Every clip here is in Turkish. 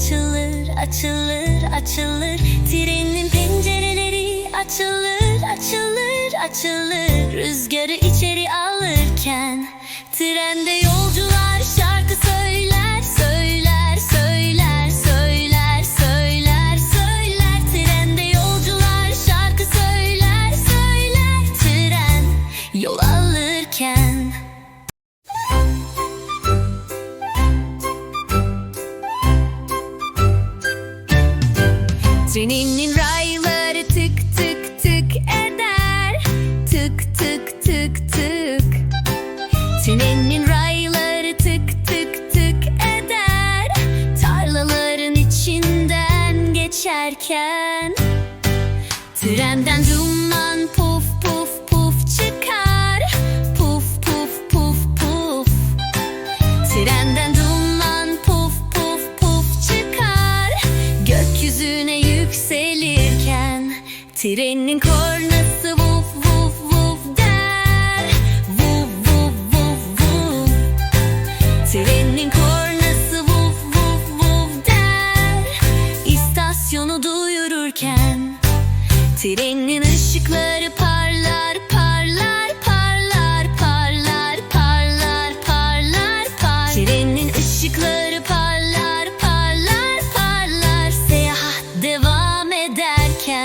açılır açılır açılır. Trenin pencereleri açılır açılır açılır. Rüzgarı içeri alırken Trende yol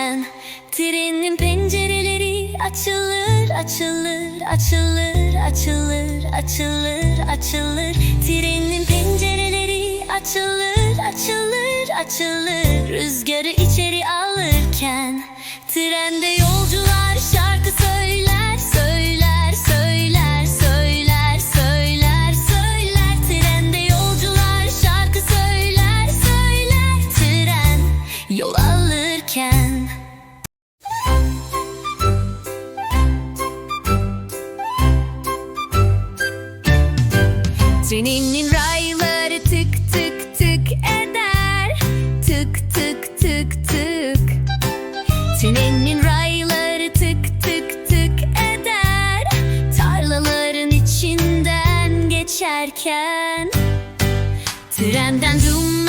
ben Trenin pencereleri açılır açılır açılır açılır açılır açılır. Trenin pencereleri açılır açılır açılır. Rüzgarı içeri alırken Trende yolcular şarkı söyler iken Trenden dum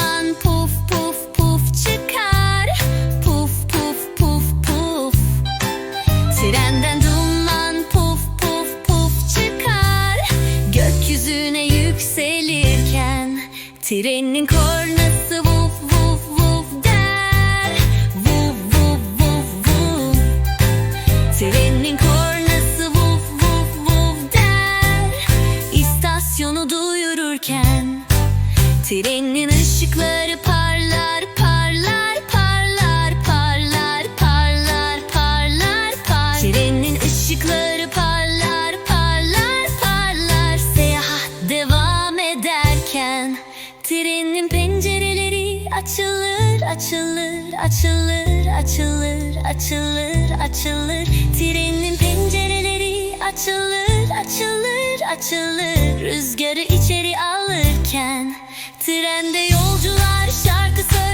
açılır açılır. Trenin pencereleri açılır açılır açılır. Rüzgarı içeri alırken Trende yolcular şarkı söyler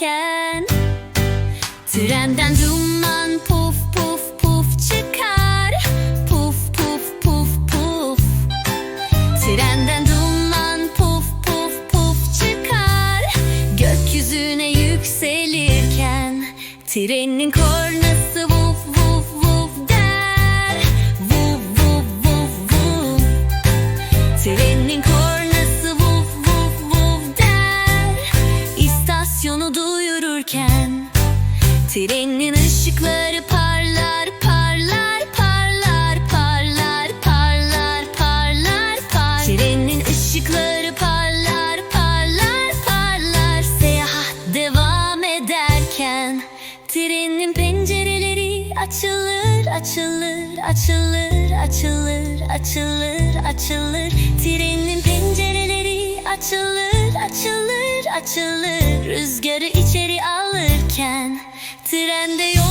geçerken Trenden duman puf puf puf çıkar. Puf puf puf puf. Trenden duman puf puf puf çıkar. Gökyüzüne yükselirken Trenin kornası vuf açılır açılır. Trenin pencereleri açılır açılır açılır. Rüzgarı içeri alırken Trende yolcular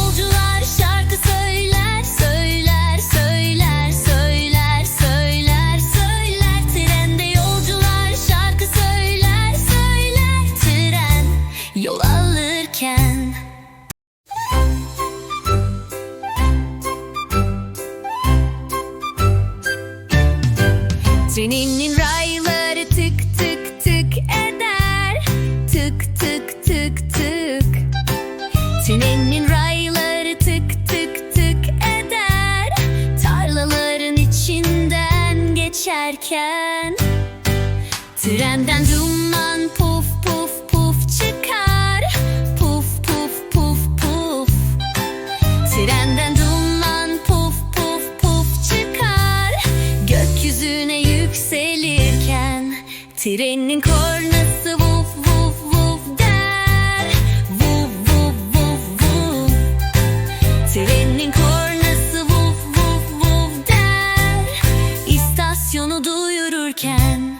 duyururken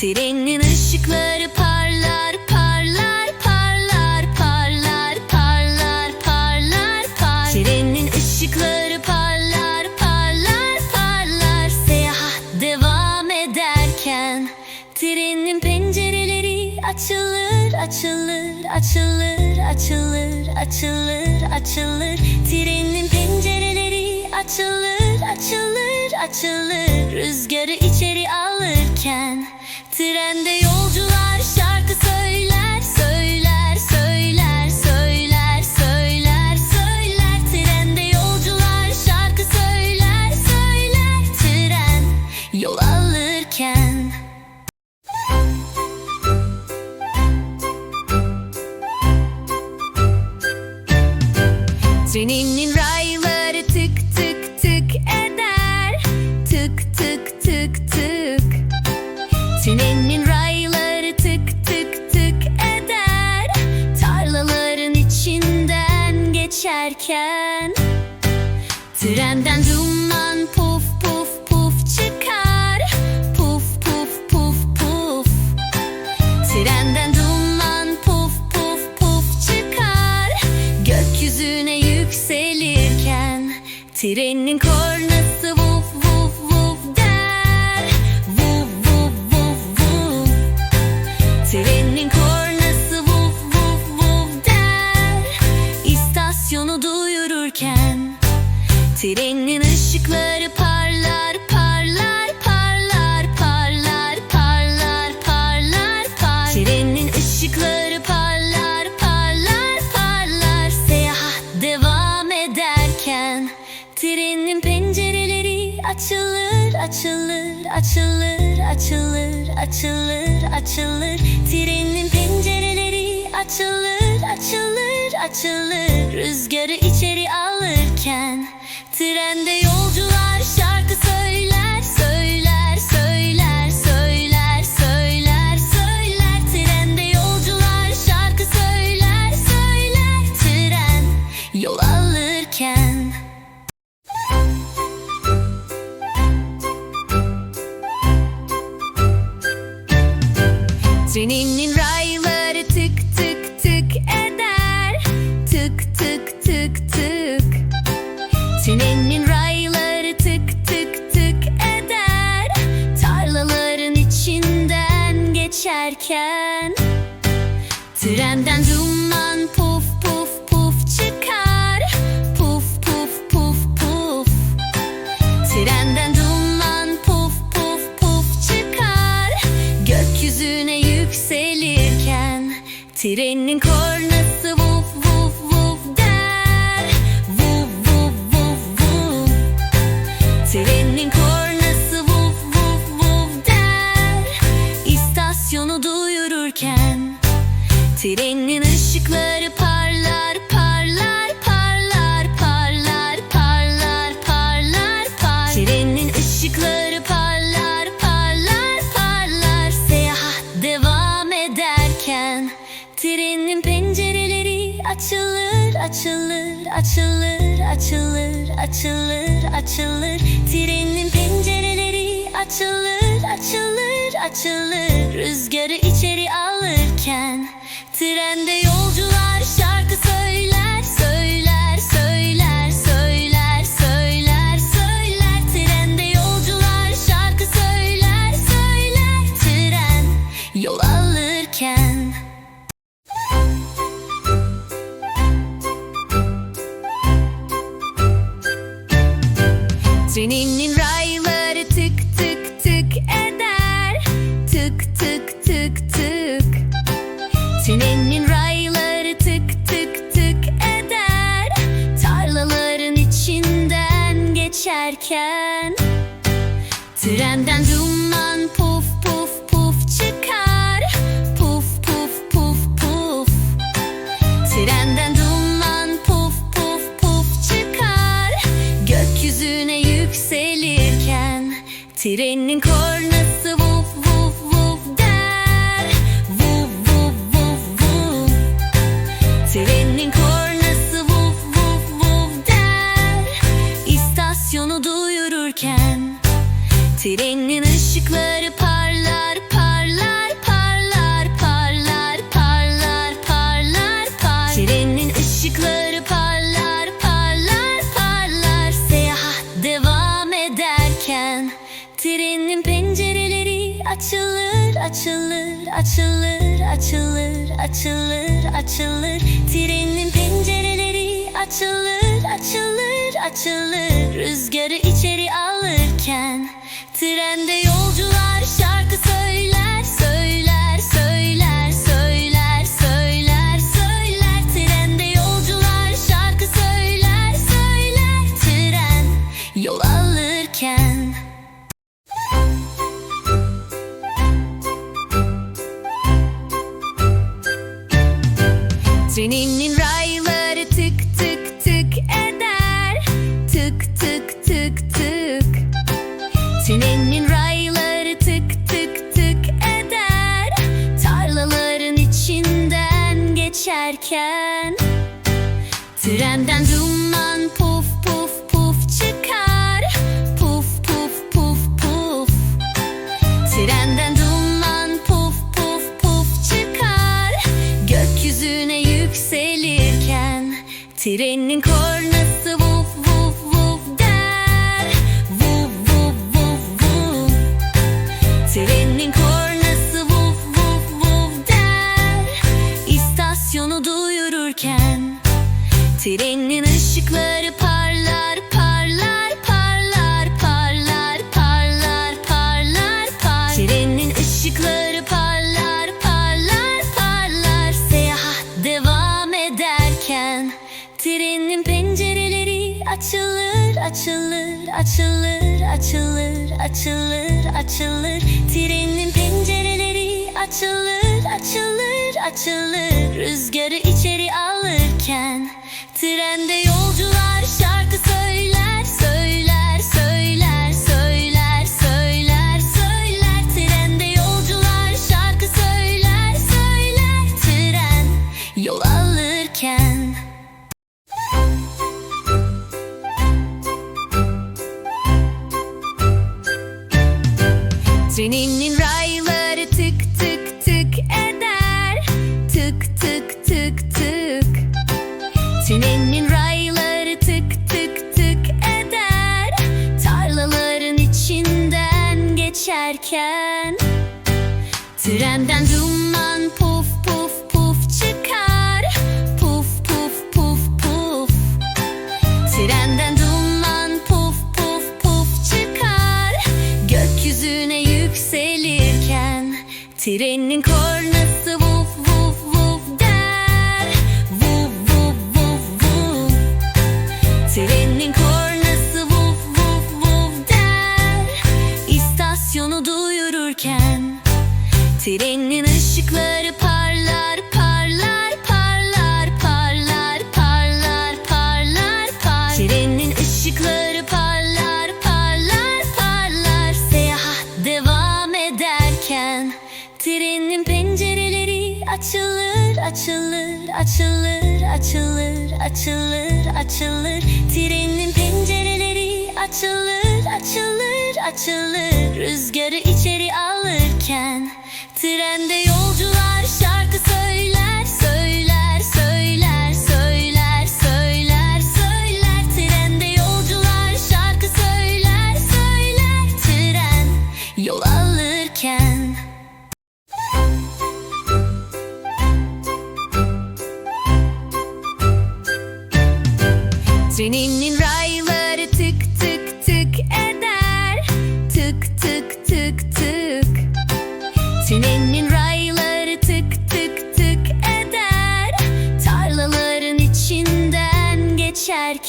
Trenin ışıkları parlar parlar parlar parlar parlar parlar parlar. Trenin ışıkları parlar parlar parlar. Seyahat devam ederken Trenin pencereleri açılır açılır açılır açılır açılır açılır. Trenin pencereleri açılır açılır açılır. Rüzgarı içeri alırken Trende yolcular şarkı söyler söyler söyler söyler söyler söyler. Trende yolcular şarkı söyler söyler. Tren yol alırken. Treninin can. Açılır açılır açılır açılır açılır açılır. Trenin pencereleri açılır açılır açılır. Rüzgarı içeri alırken Trende yolcular şarkı söyler içinden geçerken Trenden duman açılır açılır. Trenin pencereleri açılır açılır açılır. Rüzgarı içeri alırken Trende yolcular şarkı söyler giderken Trenden duman puf puf puf çıkar. Puf puf puf puf. Trenden duman puf puf puf çıkar. Gökyüzüne yükselirken Trenin kor açılır açılır. Trenin pencereleri açılır açılır açılır. Rüzgarı içeri alırken Trende açılır. Trenin pencereleri açılır açılır açılır. Rüzgarı içeri alırken Trende Açılır açılır açılır açılır. Trenin pencereleri açılır açılır açılır. Rüzgarı içeri alırken Trende yolcular şarkı söyler.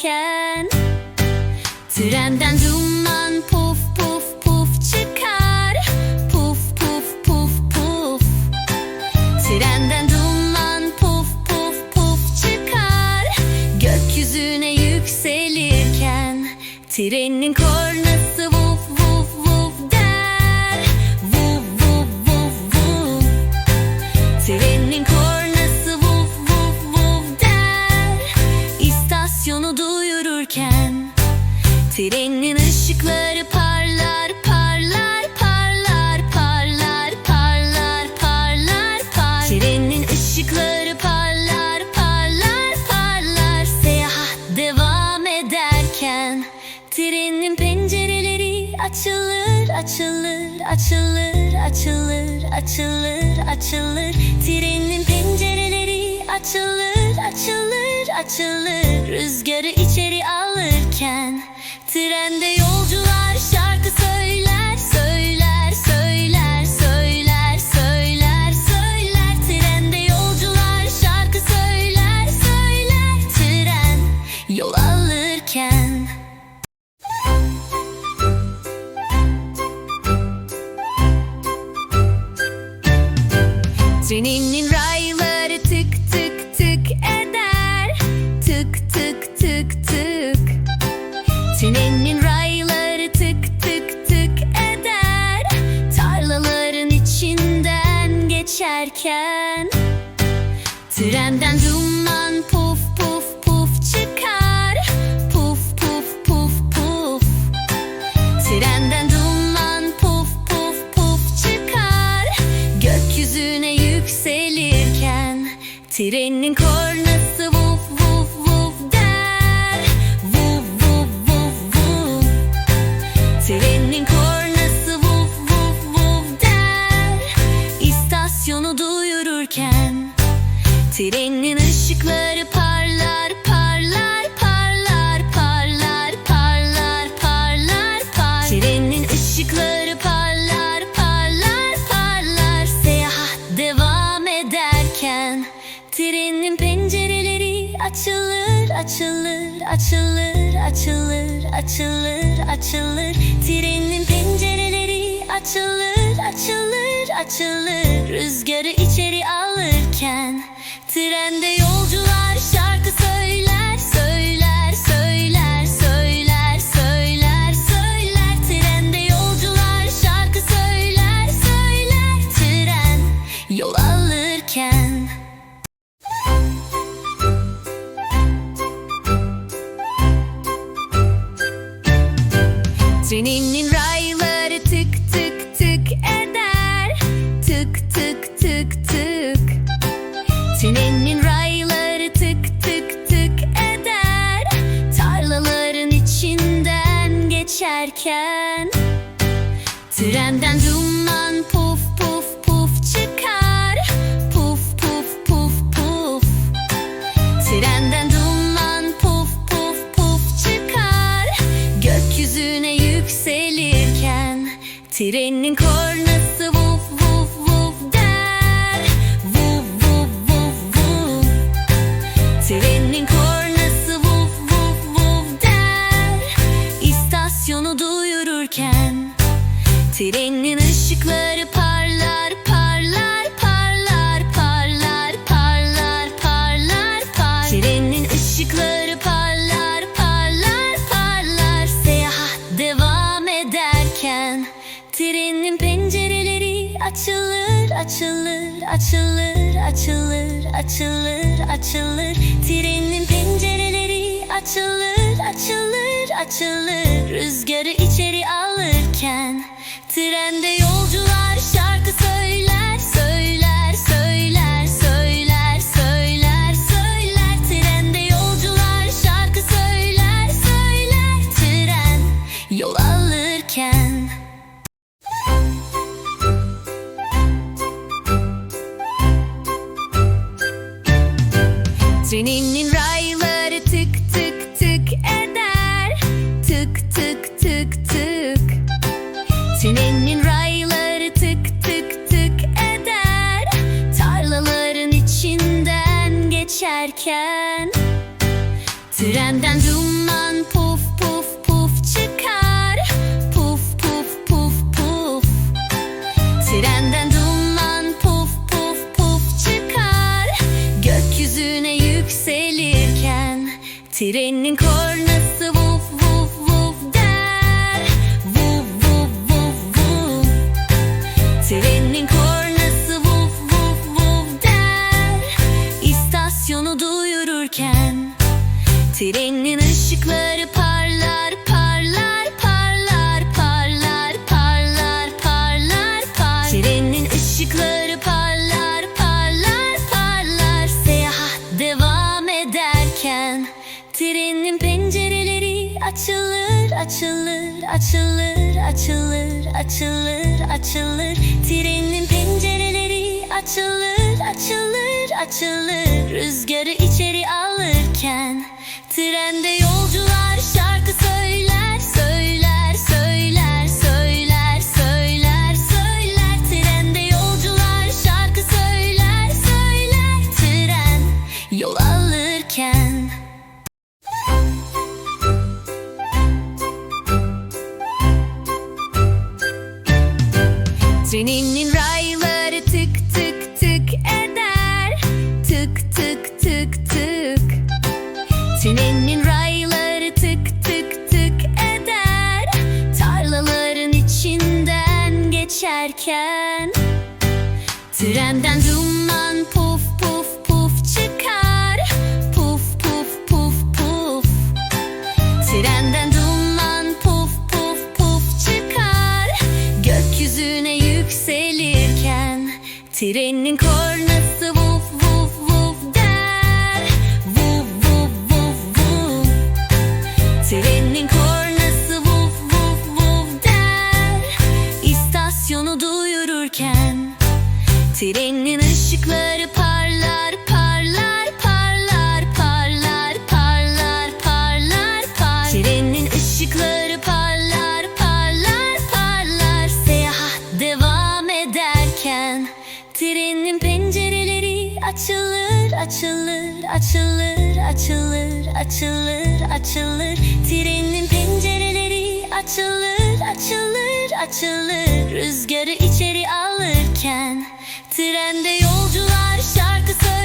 can. ben Trenin pencereleri açılır açılır açılır açılır açılır açılır. Trenin pencereleri açılır açılır açılır. Rüzgarı içeri alırken Trende yolcular şarkı söyler. can. 트란단 눈만 보. açılır açılır. Trenin pencereleri açılır açılır açılır. Rüzgarı içeri alırken Trende yolcular Trenin kornası vurdu açılır açılır. Trenin pencereleri açılır açılır açılır. Rüzgarı içeri alırken trende yol Trenin ışıkları parlar parlar parlar parlar parlar parlar parlar. Trenin ışıkları parlar parlar parlar. Seyahat devam ederken Trenin pencereleri açılır açılır açılır açılır açılır açılır. Trenin pencereleri açılır açılır açılır. Rüzgarı içeri alırken Trende yolcular şarkı söyler, söyler, söyler, söyler, söyler, söyler. Trende yolcular şarkı söyler, söyler. Tren yol alırken. Treninin ray açılır açılır açılır açılır açılır. Trenin pencereleri açılır açılır açılır. Rüzgarı içeri alırken Trende yolcular şarkı söyler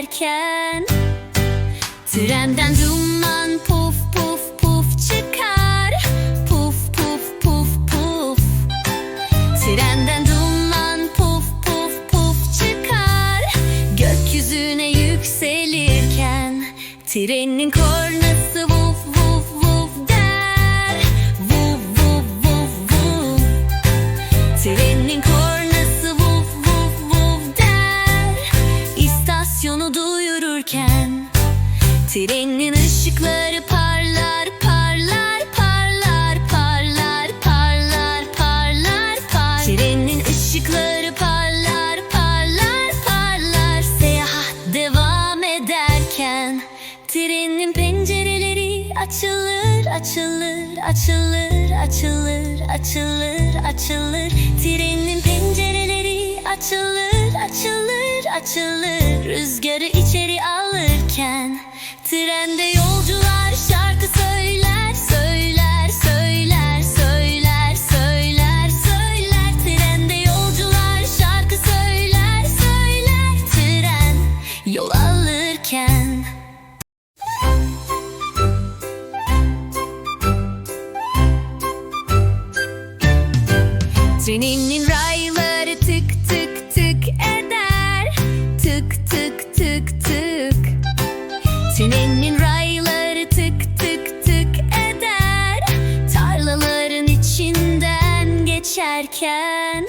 giderken Trenden dur açılır açılır açılır. Trenin pencereleri açılır açılır açılır. Rüzgarı içeri alırken Trende yolcular şarkı söyler. giderken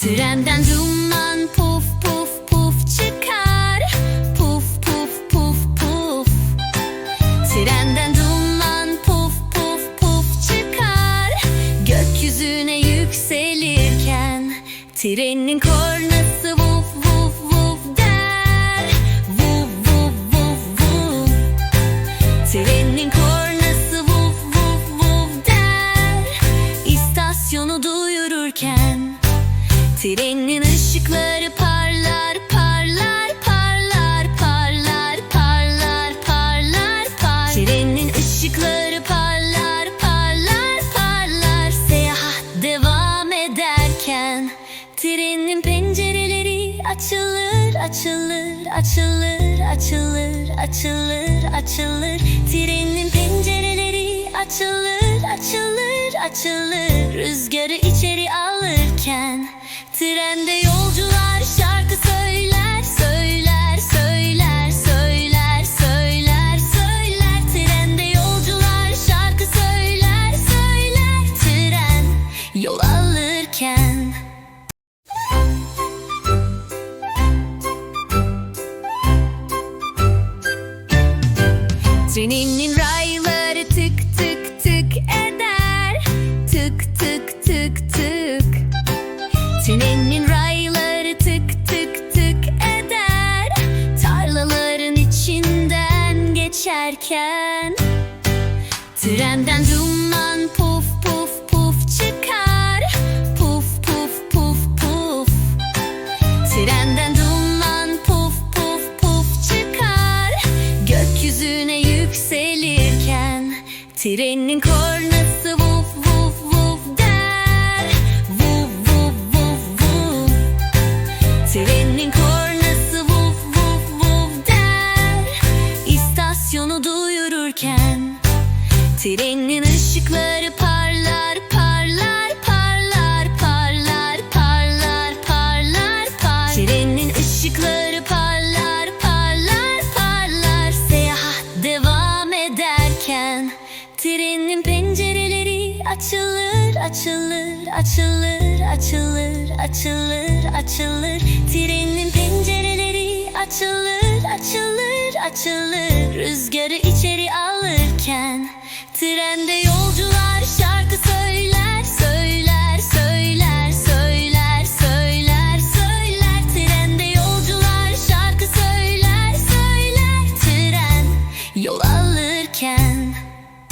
Trenden duman puf puf puf çıkar. Puf puf puf puf. Trenden duman puf puf puf çıkar. Gökyüzüne yükselirken Trenin korna açılır açılır. Trenin pencereleri açılır açılır açılır. Rüzgarı içeri alırken Trende yol açılır. Trenin pencereleri açılır açılır açılır. Rüzgarı içeri alırken Trende